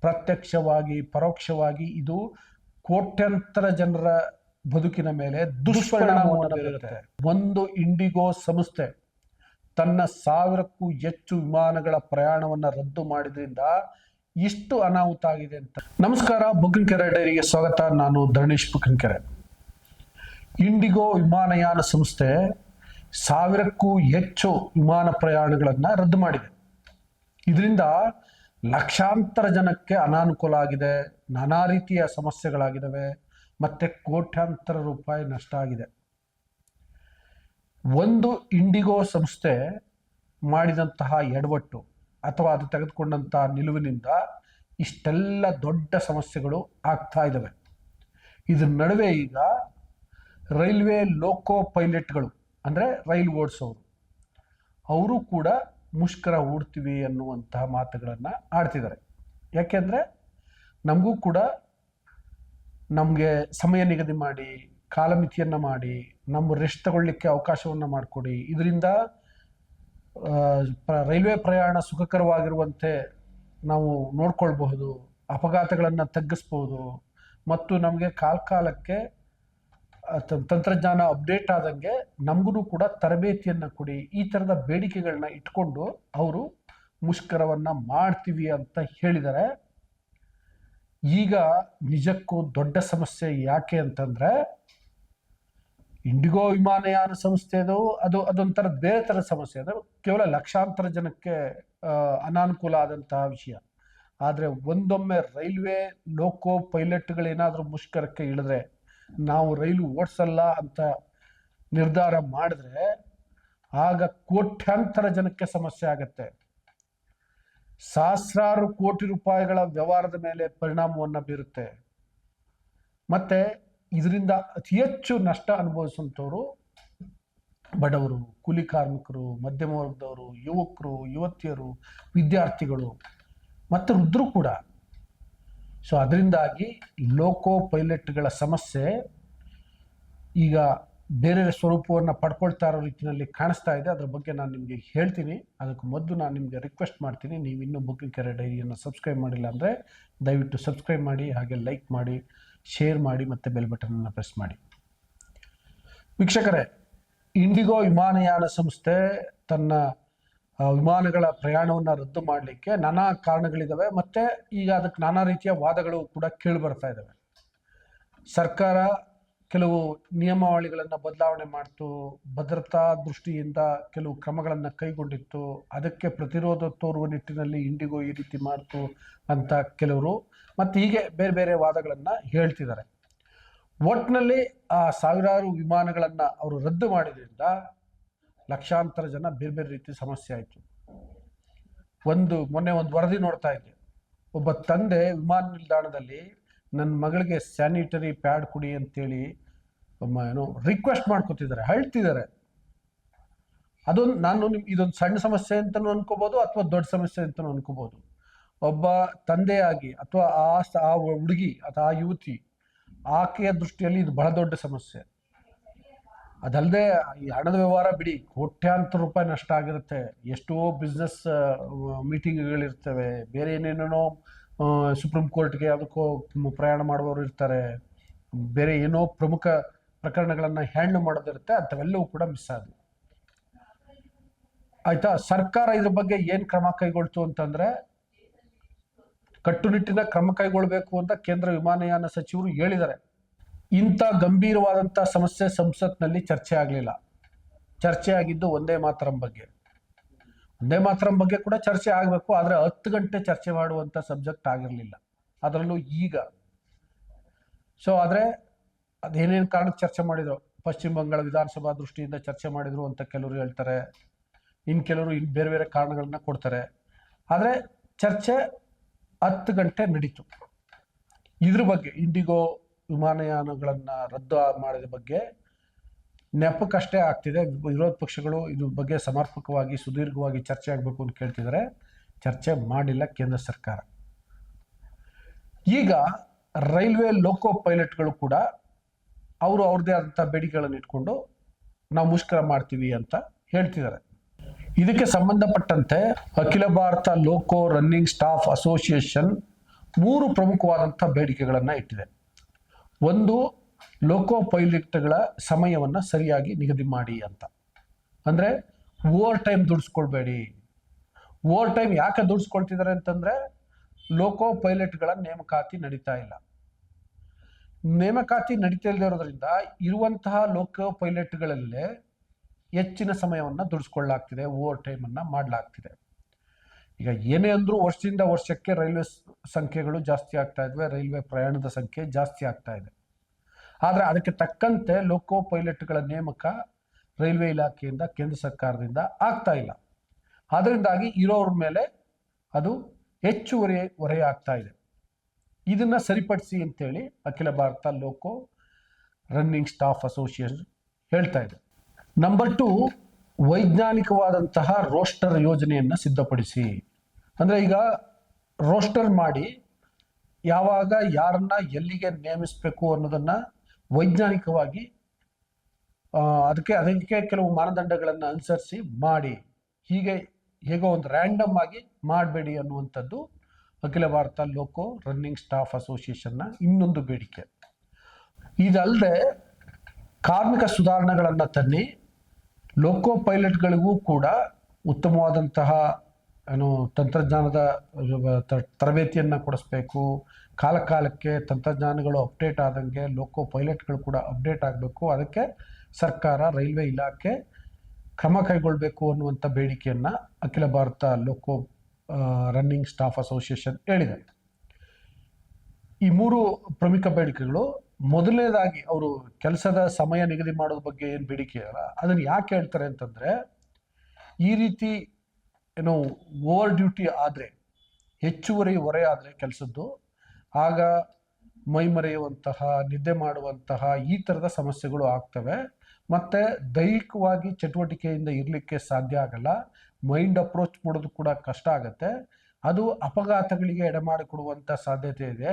ಪ್ರತ್ಯಕ್ಷವಾಗಿ, ಪರೋಕ್ಷವಾಗಿ ಇದು ಕೋಟ್ಯಂತರ ಜನರ ಬದುಕಿನ ಮೇಲೆ ದುಷ್ಪರಿಣಾಮವನ್ನು ಬೀರುತ್ತೆ. ಒಂದು ಇಂಡಿಗೋ ಸಂಸ್ಥೆ ತನ್ನ ಸಾವಿರಕ್ಕೂ ಹೆಚ್ಚು ವಿಮಾನಗಳ ಪ್ರಯಾಣವನ್ನು ರದ್ದು ಮಾಡಿದ್ರಿಂದ ಇಷ್ಟು ಅನಾಹುತ ಆಗಿದೆ ಅಂತ. ನಮಸ್ಕಾರ ಬುಕ್ಕಿಂಕೆರೆ ಡೈರಿಗೆ ಸ್ವಾಗತ. ನಾನು ಧರಣೇಶ್ ಬುಕ್ಕಿಂಕೆರೆ ಇಂಡಿಗೋ ವಿಮಾನಯಾನ ಸಂಸ್ಥೆ ಸಾವಿರಕ್ಕೂ ಹೆಚ್ಚು ವಿಮಾನ ಪ್ರಯಾಣಗಳನ್ನು ರದ್ದು ಮಾಡಿದೆ. ಇದರಿಂದ ಲಕ್ಷಾಂತರ ಜನಕ್ಕೆ ಅನಾನುಕೂಲ ಆಗಿದೆ, ನಾನಾ ರೀತಿಯ ಸಮಸ್ಯೆಗಳಾಗಿದ್ದಾವೆ, ಮತ್ತೆ ಕೋಟ್ಯಾಂತರ ರೂಪಾಯಿ ನಷ್ಟ ಆಗಿದೆ. ಒಂದು ಇಂಡಿಗೋ ಸಂಸ್ಥೆ ಮಾಡಿದಂತಹ ಎಡವಟ್ಟು ಅಥವಾ ಅದು ತೆಗೆದುಕೊಂಡಂತಹ ನಿಲುವಿನಿಂದ ಇಷ್ಟೆಲ್ಲ ದೊಡ್ಡ ಸಮಸ್ಯೆಗಳು ಆಗ್ತಾ ಇದ್ದಾವೆ. ಇದ್ರ ನಡುವೆ ಈಗ ರೈಲ್ವೆ ಲೋಕೋ ಪೈಲಟ್ಗಳು ಅಂದರೆ ರೈಲ್ ಓಡಿಸೋರು ಅವರು ಕೂಡ ಮುಷ್ಕರ ಹೂಡ್ತೀವಿ ಅನ್ನುವಂತಹ ಮಾತುಗಳನ್ನು ಆಡ್ತಿದ್ದಾರೆ. ಯಾಕೆಂದರೆ ನಮಗೂ ಕೂಡ ನಮಗೆ ಸಮಯ ನಿಗದಿ ಮಾಡಿ ಕಾಲಮಿತಿಯನ್ನು ಮಾಡಿ ನಮ್ಮ ರೆಸ್ಟ್ ತಗೊಳ್ಳಿಕ್ಕೆ ಅವಕಾಶವನ್ನು ಮಾಡಿಕೊಡಿ. ಇದರಿಂದ ರೈಲ್ವೆ ಪ್ರಯಾಣ ಸುಖಕರವಾಗಿರುವಂತೆ ನಾವು ನೋಡ್ಕೊಳ್ಬಹುದು ಅಪಘಾತಗಳನ್ನು ತಗ್ಗಿಸ್ಬೋದು. ಮತ್ತು ನಮಗೆ ಕಾಲ ಕಾಲಕ್ಕೆ ಆ, ತ- ತಂತ್ರಜ್ಞಾನ ಅಪ್ಡೇಟ್ ಆದಂಗೆ ನಮಗೂ ಕೂಡ ತರಬೇತಿಯನ್ನು ಕೊಡಿ, ಈ ಥರದ ಬೇಡಿಕೆಗಳನ್ನ ಇಟ್ಕೊಂಡು ಅವರು ಮುಷ್ಕರವನ್ನು ಮಾಡ್ತೀವಿ ಅಂತ ಹೇಳಿದ್ದಾರೆ ಈಗ ನಿಜಕ್ಕೂ ದೊಡ್ಡ ಸಮಸ್ಯೆ ಯಾಕೆ ಅಂತಂದ್ರೆ, ಇಂಡಿಗೋ ವಿಮಾನಯಾನ ಸಂಸ್ಥೆ ಅದು ಅದೊಂಥರ ಬೇರೆ ಥರದ ಸಮಸ್ಯೆ. ಅದು ಕೇವಲ ಲಕ್ಷಾಂತರ ಜನಕ್ಕೆ ಅನಾನುಕೂಲ ಆದಂತಹ ವಿಷಯ. ಆದರೆ ಒಂದೊಮ್ಮೆ ರೈಲ್ವೆ ಲೋಕೋ ಪೈಲಟ್ಗಳೇನಾದರೂ ಮುಷ್ಕರಕ್ಕೆ ಇಳಿದ್ರೆ ನಾವು ರೈಲು ಓಡಿಸಲ್ಲ ಅಂತ ನಿರ್ಧಾರ ಮಾಡಿದ್ರೆ ಆಗ ಕೋಟ್ಯಾಂತರ ಜನಕ್ಕೆ ಸಮಸ್ಯೆ ಆಗತ್ತೆ. ಸಹಸ್ರಾರು ಕೋಟಿ ರೂಪಾಯಿಗಳ ವ್ಯವಹಾರದ ಮೇಲೆ ಪರಿಣಾಮವನ್ನು ಬೀರುತ್ತೆ. ಮತ್ತೆ ಇದರಿಂದ ಅತಿ ಹೆಚ್ಚು ನಷ್ಟ ಅನುಭವಿಸುವಂಥವ್ರು ಬಡವರು, ಕೂಲಿ ಕಾರ್ಮಿಕರು, ಮಧ್ಯಮ ವರ್ಗದವರು, ಯುವಕರು, ಯುವತಿಯರು, ವಿದ್ಯಾರ್ಥಿಗಳು, ಮತ್ತು ವೃದ್ಧರು ಕೂಡ. ಸೊ ಅದರಿಂದಾಗಿ ಲೋಕೋ ಪೈಲಟ್ಗಳ ಸಮಸ್ಯೆ ಈಗ ಬೇರೆ ಸ್ವರೂಪವನ್ನು ಪಡ್ಕೊಳ್ತಾ ಇರೋ ರೀತಿಯಲ್ಲಿ ಕಾಣಿಸ್ತಾ ಇದೆ. ಅದ್ರ ಬಗ್ಗೆ ನಾನು ನಿಮಗೆ ಹೇಳ್ತೀನಿ. ಅದಕ್ಕೆ ಮೊದಲು ನಾನು ನಿಮಗೆ ರಿಕ್ವೆಸ್ಟ್ ಮಾಡ್ತೀನಿ. ನೀವು ಇನ್ನೂ ಬುಕ್ಕಿಂಗ್ ಕೆರೆ ಡೈರಿಯನ್ನು ಸಬ್ಸ್ಕ್ರೈಬ್ ಮಾಡಿಲ್ಲ ಅಂದರೆ ದಯವಿಟ್ಟು ಸಬ್ಸ್ಕ್ರೈಬ್ ಮಾಡಿ, ಹಾಗೆ ಲೈಕ್ ಮಾಡಿ ಶೇರ್ ಮಾಡಿ ಮತ್ತು ಬೆಲ್ ಬಟನನ್ನು ಪ್ರೆಸ್ ಮಾಡಿ. ವೀಕ್ಷಕರೇ ಇಂಡಿಗೋ ವಿಮಾನಯಾನ ಸಂಸ್ಥೆ ತನ್ನ ವಿಮಾನಗಳ ಪ್ರಯಾಣವನ್ನು ರದ್ದು ಮಾಡಲಿಕ್ಕೆ ನಾನಾ ಕಾರಣಗಳಿದ್ದಾವೆ ಮತ್ತು ಈಗ ಅದಕ್ಕೆ ನಾನಾ ರೀತಿಯ ವಾದಗಳು ಕೂಡ ಕೇಳಿ ಬರ್ತಾ ಇದ್ದಾವೆ ಸರ್ಕಾರ ಕೆಲವು ನಿಯಮಾವಳಿಗಳನ್ನು ಬದಲಾವಣೆ ಮಾಡಿತು, ಭದ್ರತಾ ದೃಷ್ಟಿಯಿಂದ ಕೆಲವು ಕ್ರಮಗಳನ್ನು ಕೈಗೊಂಡಿತ್ತು, ಅದಕ್ಕೆ ಪ್ರತಿರೋಧ ತೋರುವ ನಿಟ್ಟಿನಲ್ಲಿ ಇಂಡಿಗೋ ಈ ರೀತಿ ಮಾಡ್ತು ಅಂತ ಕೆಲವರು ಮತ್ತು ಹೀಗೆ ಬೇರೆ ಬೇರೆ ವಾದಗಳನ್ನು ಹೇಳ್ತಿದ್ದಾರೆ ಒಟ್ಟಿನಲ್ಲಿ ಆ ಸಾವಿರಾರು ವಿಮಾನಗಳನ್ನು ಅವರು ರದ್ದು ಮಾಡಿದ್ರಿಂದ ಲಕ್ಷಾಂತರ ಜನ ಬೇರೆ ಬೇರೆ ರೀತಿ ಸಮಸ್ಯೆ ಆಯಿತು. ಒಂದು ಮೊನ್ನೆ ಒಂದು ವರದಿ ನೋಡ್ತಾ ಇದ್ದೆ. ಒಬ್ಬ ತಂದೆ ವಿಮಾನ ನಿಲ್ದಾಣದಲ್ಲಿ ನನ್ನ ಮಗಳಿಗೆ ಸ್ಯಾನಿಟರಿ ಪ್ಯಾಡ್ ಕೊಡಿ ಅಂತೇಳಿ ಏನು ರಿಕ್ವೆಸ್ಟ್ ಮಾಡ್ಕೊತಿದ್ದಾರೆ ಅಳ್ತಿದ್ದಾರೆ ಅದೊಂದು ನಾನು ನಿಮ್ಗೆ ಇದೊಂದು ಸಣ್ಣ ಸಮಸ್ಯೆ ಅಂತಲೂ ಅನ್ಕೋಬೋದು ಅಥವಾ ದೊಡ್ಡ ಸಮಸ್ಯೆ ಅಂತಲೂ ಅನ್ಕೋಬೋದು. ಒಬ್ಬ ತಂದೆಯಾಗಿ ಅಥವಾ ಆ ಆ ಹುಡುಗಿ ಅಥವಾ ಆ ಯುವತಿ ಆಕೆಯ ದೃಷ್ಟಿಯಲ್ಲಿ ಇದು ಬಹಳ ದೊಡ್ಡ ಸಮಸ್ಯೆ. ಅದಲ್ಲದೆ ಈ ಹಣದ ವ್ಯವಹಾರ ಬಿಡಿ, ಕೋಟ್ಯಾಂತರ ರೂಪಾಯಿ ನಷ್ಟ ಆಗಿರುತ್ತೆ. ಎಷ್ಟೋ ಬಿಸ್ನೆಸ್ ಮೀಟಿಂಗ್ಗಳಿರ್ತವೆ ಬೇರೆ ಏನೇನೇನೋ ಸುಪ್ರೀಂ ಕೋರ್ಟ್ಗೆ ಅದಕ್ಕೋ ಪ್ರಯಾಣ ಮಾಡುವವರು ಇರ್ತಾರೆ. ಬೇರೆ ಏನೋ ಪ್ರಮುಖ ಪ್ರಕರಣಗಳನ್ನು ಹ್ಯಾಂಡಲ್ ಮಾಡೋದಿರುತ್ತೆ, ಅಂಥವೆಲ್ಲವೂ ಕೂಡ ಮಿಸ್ ಆದವು. ಆಯಿತಾ? ಸರ್ಕಾರ ಇದ್ರ ಬಗ್ಗೆ ಏನು ಕ್ರಮ ಕೈಗೊಳ್ತು ಅಂತಂದರೆ, ಕಟ್ಟುನಿಟ್ಟಿನ ಕ್ರಮ ಕೈಗೊಳ್ಳಬೇಕು ಅಂತ ಕೇಂದ್ರ ವಿಮಾನಯಾನ ಸಚಿವರು ಹೇಳಿದ್ದಾರೆ. ಇಂಥ ಗಂಭೀರವಾದಂಥ ಸಮಸ್ಯೆ ಸಂಸತ್ನಲ್ಲಿ ಚರ್ಚೆ ಆಗಲಿಲ್ಲ. ಚರ್ಚೆ ಆಗಿದ್ದು ಒಂದೇ ಮಾತರಂ ಬಗ್ಗೆ. ಒಂದೇ ಮಾತರಂ ಬಗ್ಗೆ ಕೂಡ ಚರ್ಚೆ ಆಗಬೇಕು, ಆದರೆ ಹತ್ತು ಗಂಟೆ ಚರ್ಚೆ ಮಾಡುವಂಥ ಸಬ್ಜೆಕ್ಟ್ ಆಗಿರಲಿಲ್ಲ. ಅದರಲ್ಲೂ ಈಗ. ಸೊ ಆದರೆ ಅದೇನೇನು ಕಾರಣಕ್ಕೆ ಚರ್ಚೆ ಮಾಡಿದ್ರು? ಪಶ್ಚಿಮ ಬಂಗಾಳ ವಿಧಾನಸಭಾ ದೃಷ್ಟಿಯಿಂದ ಚರ್ಚೆ ಮಾಡಿದ್ರು ಅಂತ ಕೆಲವರು ಹೇಳ್ತಾರೆ. ಇನ್ನು ಕೆಲವರು ಇನ್ನು ಬೇರೆ ಬೇರೆ ಕಾರಣಗಳನ್ನ ಕೊಡ್ತಾರೆ. ಆದರೆ ಚರ್ಚೆ ಹತ್ತು ಗಂಟೆ ನಡೀತು. ಇದ್ರ ಬಗ್ಗೆ, ಇಂಡಿಗೋ ವಿಮಾನಯಾನಗಳನ್ನು ರದ್ದು ಮಾಡಿದ ಬಗ್ಗೆ ನೆಪಕ್ಕಷ್ಟೇ ಆಗ್ತಿದೆ. ವಿರೋಧ ಪಕ್ಷಗಳು ಇದ್ರ ಬಗ್ಗೆ ಸಮರ್ಪಕವಾಗಿ, ಸುದೀರ್ಘವಾಗಿ ಚರ್ಚೆ ಆಗಬೇಕು ಅಂತ ಕೇಳ್ತಿದ್ದಾರೆ ಚರ್ಚೆ ಮಾಡಿಲ್ಲ ಕೇಂದ್ರ ಸರ್ಕಾರ. ಈಗ ರೈಲ್ವೆ ಲೋಕೋ ಪೈಲಟ್ಗಳು ಕೂಡ ಅವರು ಅವ್ರದ್ದೇ ಆದಂಥ ಬೇಡಿಕೆಗಳನ್ನು ಇಟ್ಕೊಂಡು ನಾವು ಮುಷ್ಕರ ಮಾಡ್ತೀವಿ ಅಂತ ಹೇಳ್ತಿದ್ದಾರೆ ಇದಕ್ಕೆ ಸಂಬಂಧಪಟ್ಟಂತೆ ಅಖಿಲ ಭಾರತ ಲೋಕೋ ರನ್ನಿಂಗ್ ಸ್ಟಾಫ್ ಅಸೋಸಿಯೇಷನ್ ಮೂರು ಪ್ರಮುಖವಾದಂಥ ಬೇಡಿಕೆಗಳನ್ನು ಇಟ್ಟಿದೆ. ಒಂದು ಲೋಕೋ ಪೈಲಟ್ಗಳ ಸಮಯವನ್ನು ಸರಿಯಾಗಿ ನಿಗದಿ ಮಾಡಿ ಅಂತ. ಅಂದರೆ ಓವರ್ ಟೈಮ್ ದುಡಿಸ್ಕೊಳ್ಬೇಡಿ. ಓವರ್ ಟೈಮ್ ಯಾಕೆ ದುಡಿಸ್ಕೊಳ್ತಿದ್ದಾರೆ ಅಂತಂದರೆ ಲೋಕೋ ಪೈಲಟ್ಗಳ ನೇಮಕಾತಿ ನಡೀತಾ ಇಲ್ಲ. ನೇಮಕಾತಿ ನಡೀತಾ ಇಲ್ಲದೆ ಇರೋದ್ರಿಂದ ಇರುವಂತಹ ಲೋಕೋ ಪೈಲಟ್ಗಳಲ್ಲೇ ಹೆಚ್ಚಿನ ಸಮಯವನ್ನು ದುಡಿಸ್ಕೊಳ್ಳಾಗ್ತಿದೆ, ಓವರ್ ಟೈಮನ್ನು ಮಾಡಲಾಗ್ತಿದೆ. ಈಗ ಏನೇ ಅಂದರೂ ವರ್ಷದಿಂದ ವರ್ಷಕ್ಕೆ ರೈಲ್ವೆ ಸಂಖ್ಯೆಗಳು ಜಾಸ್ತಿ ಆಗ್ತಾ ಇದ್ವೆ, ರೈಲ್ವೆ ಪ್ರಯಾಣದ ಸಂಖ್ಯೆ ಜಾಸ್ತಿ ಆಗ್ತಾ ಇದೆ. ಆದರೆ ಅದಕ್ಕೆ ತಕ್ಕಂತೆ ಲೋಕೋ ಪೈಲಟ್ಗಳ ನೇಮಕ ರೈಲ್ವೆ ಇಲಾಖೆಯಿಂದ, ಕೇಂದ್ರ ಸರ್ಕಾರದಿಂದ ಆಗ್ತಾ ಇಲ್ಲ. ಅದರಿಂದಾಗಿ ಇರೋರ ಮೇಲೆ ಅದು ಹೆಚ್ಚುವರಿ ಹೊರೆ ಆಗ್ತಾ ಇದೆ. ಇದನ್ನ ಸರಿಪಡಿಸಿ ಅಂತೇಳಿ ಅಖಿಲ ಭಾರತ ಲೋಕೋ ರನ್ನಿಂಗ್ ಸ್ಟಾಫ್ ಅಸೋಸಿಯೇಷನ್ ಹೇಳ್ತಾ ಇದೆ. ನಂಬರ್ ಟು ವೈಜ್ಞಾನಿಕವಾದಂತಹ ರೋಸ್ಟರ್ ಯೋಜನೆಯನ್ನು ಸಿದ್ಧಪಡಿಸಿ. ಅಂದರೆ ಈಗ ರೋಸ್ಟರ್ ಮಾಡಿ ಯಾವಾಗ ಯಾರನ್ನ ಎಲ್ಲಿಗೆ ನೇಮಿಸಬೇಕು ಅನ್ನೋದನ್ನು ವೈಜ್ಞಾನಿಕವಾಗಿ ಅದಕ್ಕೆ ಅದಕ್ಕೆ ಕೆಲವು ಮಾನದಂಡಗಳನ್ನು ಅನುಸರಿಸಿ ಮಾಡಿ. ಹೀಗೆ ಹೇಗೋ ಒಂದು ರ್ಯಾಂಡಮ್ ಆಗಿ ಮಾಡಬೇಡಿ ಅನ್ನುವಂಥದ್ದು ಅಖಿಲ ಭಾರತ ಲೋಕೋ ರನ್ನಿಂಗ್ ಸ್ಟಾಫ್ ಅಸೋಸಿಯೇಷನ್ನ ಇನ್ನೊಂದು ಬೇಡಿಕೆ. ಇದಲ್ಲದೆ ಕಾರ್ಮಿಕ ಸುಧಾರಣೆಗಳನ್ನು ತನ್ನಿ ಲೋಕೋ ಪೈಲಟ್ಗಳಿಗೂ ಕೂಡ ಉತ್ತಮವಾದಂತಹ, ಏನು, ತಂತ್ರಜ್ಞಾನದ ತರಬೇತಿಯನ್ನು ಕೊಡಿಸ್ಬೇಕು. ಕಾಲ ಕಾಲಕ್ಕೆ ತಂತ್ರಜ್ಞಾನಗಳು ಅಪ್ಡೇಟ್ ಆದಂಗೆ ಲೋಕೋ ಪೈಲಟ್ಗಳು ಕೂಡ ಅಪ್ಡೇಟ್ ಆಗಬೇಕು. ಅದಕ್ಕೆ ಸರ್ಕಾರ, ರೈಲ್ವೆ ಇಲಾಖೆ ಕ್ರಮ ಕೈಗೊಳ್ಳಬೇಕು ಅನ್ನುವಂಥ ಬೇಡಿಕೆಯನ್ನು ಅಖಿಲ ಭಾರತ ಲೋಕೋ ರನ್ನಿಂಗ್ ಸ್ಟಾಫ್ ಅಸೋಸಿಯೇಷನ್ ಹೇಳಿದೆ ಈ ಮೂರು ಪ್ರಮುಖ ಬೇಡಿಕೆಗಳು ಮೊದಲನೇದಾಗಿ ಅವರು ಕೆಲಸದ ಸಮಯ ನಿಗದಿ ಮಾಡೋದ್ರ ಬಗ್ಗೆ ಏನು ಬೇಡಿಕೆ ಅಲ್ಲ, ಅದನ್ನು ಯಾಕೆ ಹೇಳ್ತಾರೆ ಅಂತಂದರೆ, ಈ ರೀತಿ ಏನೋ ಓವರ್ ಡ್ಯೂಟಿ ಆದರೆ, ಹೆಚ್ಚುವರಿ ಹೊರೆ ಆದರೆ ಕೆಲಸದ್ದು, ಆಗ ಮೈ ಮರೆಯುವಂತಹ ನಿದ್ದೆ ಮಾಡುವಂತಹ ಈ ಥರದ ಸಮಸ್ಯೆಗಳು ಆಗ್ತವೆ. ಮತ್ತು ದೈಹಿಕವಾಗಿ ಚಟುವಟಿಕೆಯಿಂದ ಇರಲಿಕ್ಕೆ ಸಾಧ್ಯ ಆಗಲ್ಲ. ಮೈಂಡ್ ಅಪ್ರೋಚ್ ಮಾಡೋದು ಕೂಡ ಕಷ್ಟ ಆಗುತ್ತೆ. ಅದು ಅಪಘಾತಗಳಿಗೆ ಎಡೆಮಾಡಿಕೊಡುವಂಥ ಸಾಧ್ಯತೆ ಇದೆ.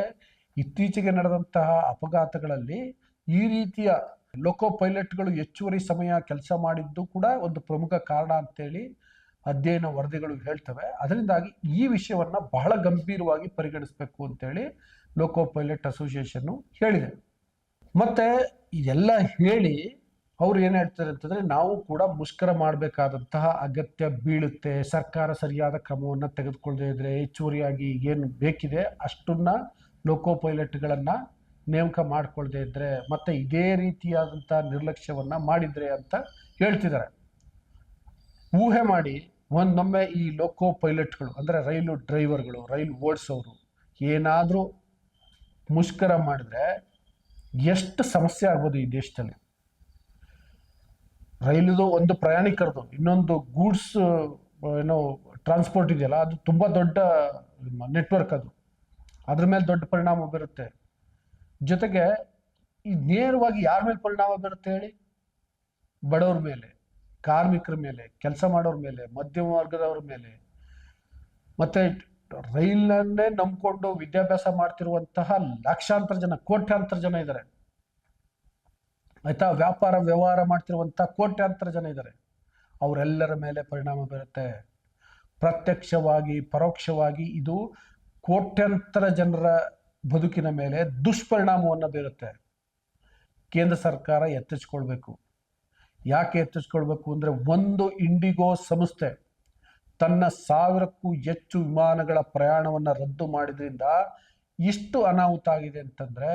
ಇತ್ತೀಚೆಗೆ ನಡೆದಂತಹ ಅಪಘಾತಗಳಲ್ಲಿ ಈ ರೀತಿಯ ಲೋಕೋ ಪೈಲಟ್ಗಳು ಹೆಚ್ಚುವರಿ ಸಮಯ ಕೆಲಸ ಮಾಡಿದ್ದು ಕೂಡ ಒಂದು ಪ್ರಮುಖ ಕಾರಣ ಅಂತೇಳಿ ಅಧ್ಯಯನ ವರದಿಗಳು ಹೇಳ್ತವೆ. ಅದರಿಂದಾಗಿ ಈ ವಿಷಯವನ್ನು ಬಹಳ ಗಂಭೀರವಾಗಿ ಪರಿಗಣಿಸಬೇಕು ಅಂತೇಳಿ ಲೋಕೋ ಪೈಲಟ್ ಅಸೋಸಿಯೇಷನ್ನು ಹೇಳಿದೆ. ಮತ್ತೆ ಇದೆಲ್ಲ ಹೇಳಿ ಅವ್ರು ಏನು ಹೇಳ್ತಾರೆ ಅಂತಂದರೆ ನಾವು ಕೂಡ ಮುಷ್ಕರ ಮಾಡಬೇಕಾದಂತಹ ಅಗತ್ಯ ಬೀಳುತ್ತೆ. ಸರ್ಕಾರ ಸರಿಯಾದ ಕ್ರಮವನ್ನು ತೆಗೆದುಕೊಳ್ಳದೇ ಇದ್ದರೆ ಹೆಚ್ಚುವರಿಯಾಗಿ ಏನು ಬೇಕಿದೆ ಅಷ್ಟನ್ನ ಲೋಕೋ ಪೈಲಟ್ಗಳನ್ನು ನೇಮಕ ಮಾಡ್ಕೊಳ್ದೆ ಇದ್ದರೆ ಮತ್ತೆ ಇದೇ ರೀತಿಯಾದಂಥ ನಿರ್ಲಕ್ಷ್ಯವನ್ನ ಮಾಡಿದ್ರೆ ಅಂತ ಹೇಳ್ತಿದ್ದಾರೆ. ಊಹೆ ಮಾಡಿ ಒಂದೊಮ್ಮೆ ಈ ಲೋಕೋ ಪೈಲಟ್ಗಳು ಅಂದರೆ ರೈಲು ಡ್ರೈವರ್ಗಳು, ರೈಲು ಓಡಿಸೋರು ಏನಾದರೂ ಮುಷ್ಕರ ಮಾಡಿದ್ರೆ ಎಷ್ಟು ಸಮಸ್ಯೆ ಆಗ್ಬೋದು ಈ ದೇಶದಲ್ಲಿ? ರೈಲುದು ಒಂದು ಪ್ರಯಾಣಿಕರದು, ಇನ್ನೊಂದು ಗೂಡ್ಸ್, ಏನೋ ಟ್ರಾನ್ಸ್ಪೋರ್ಟ್ ಇದೆಯಲ್ಲ, ಅದು ತುಂಬ ದೊಡ್ಡ ನೆಟ್ವರ್ಕ್ ಅದು. ಅದ್ರ ಮೇಲೆ ದೊಡ್ಡ ಪರಿಣಾಮ ಬೀರುತ್ತೆ. ಜೊತೆಗೆ ಈ ನೇರವಾಗಿ ಯಾರ ಮೇಲೆ ಪರಿಣಾಮ ಬೀರುತ್ತೆ ಹೇಳಿ? ಬಡವ್ರ ಮೇಲೆ, ಕಾರ್ಮಿಕರ ಮೇಲೆ, ಕೆಲಸ ಮಾಡೋರ ಮೇಲೆ, ಮಧ್ಯಮ ವರ್ಗದವ್ರ ಮೇಲೆ. ಮತ್ತೆ ರೈಲನ್ನೇ ನಂಬಿಕೊಂಡು ವಿದ್ಯಾಭ್ಯಾಸ ಮಾಡ್ತಿರುವಂತಹ ಲಕ್ಷಾಂತರ ಜನ, ಕೋಟ್ಯಾಂತರ ಜನ ಇದ್ದಾರೆ ಆಯ್ತಾ? ವ್ಯಾಪಾರ, ವ್ಯವಹಾರ ಮಾಡ್ತಿರುವಂತಹ ಕೋಟ್ಯಾಂತರ ಜನ ಇದ್ದಾರೆ ಅವರೆಲ್ಲರ ಮೇಲೆ ಪರಿಣಾಮ ಬೀರುತ್ತೆ. ಪ್ರತ್ಯಕ್ಷವಾಗಿ, ಪರೋಕ್ಷವಾಗಿ ಇದು ಕೋಟ್ಯಾಂತರ ಜನರ ಬದುಕಿನ ಮೇಲೆ ದುಷ್ಪರಿಣಾಮವನ್ನು ಬೀರುತ್ತೆ. ಕೇಂದ್ರ ಸರ್ಕಾರ ಎತ್ತಿಸ್ಕೊಳ್ಬೇಕು. ಯಾಕೆ ಎತ್ತಿಸ್ಕೊಳ್ಬೇಕು ಅಂದರೆ ಒಂದು ಇಂಡಿಗೋ ಸಂಸ್ಥೆ ತನ್ನ ಸಾವಿರಕ್ಕೂ ಹೆಚ್ಚು ವಿಮಾನಗಳ ಪ್ರಯಾಣವನ್ನು ರದ್ದು ಮಾಡಿದ್ರಿಂದ ಇಷ್ಟು ಅನಾಹುತ ಆಗಿದೆ ಅಂತಂದರೆ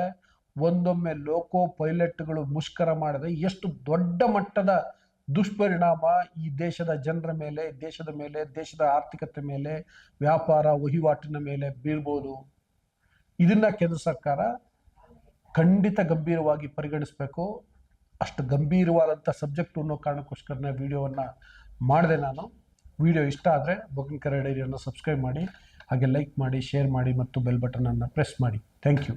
ಒಂದೊಮ್ಮೆ ಲೋಕೋ ಪೈಲಟ್ಗಳು ಮುಷ್ಕರ ಮಾಡಿದ್ರೆ ಎಷ್ಟು ದೊಡ್ಡ ಮಟ್ಟದ ದುಷ್ಪರಿಣಾಮ ಈ ದೇಶದ ಜನರ ಮೇಲೆ, ದೇಶದ ಮೇಲೆ, ದೇಶದ ಆರ್ಥಿಕತೆ ಮೇಲೆ, ವ್ಯಾಪಾರ ವಹಿವಾಟಿನ ಮೇಲೆ ಬೀಳ್ಬೋದು. ಇದನ್ನ ಕೇಂದ್ರ ಸರ್ಕಾರ ಖಂಡಿತ ಗಂಭೀರವಾಗಿ ಪರಿಗಣಿಸಬೇಕು. ಅಷ್ಟು ಗಂಭೀರವಾದಂಥ ಸಬ್ಜೆಕ್ಟ್ ಅನ್ನೋ ಕಾರಣಕ್ಕೋಸ್ಕರನೇ ವಿಡಿಯೋವನ್ನು ಮಾಡಿದೆ ನಾನು. ವಿಡಿಯೋ ಇಷ್ಟ ಆದರೆ ಬುಕಿಂಗ್ ಕರೆ ಡೈರಿಯನ್ನು ಸಬ್ಸ್ಕ್ರೈಬ್ ಮಾಡಿ, ಹಾಗೆ ಲೈಕ್ ಮಾಡಿ, ಶೇರ್ ಮಾಡಿ ಮತ್ತು ಬೆಲ್ ಬಟನನ್ನು ಪ್ರೆಸ್ ಮಾಡಿ. Thank you.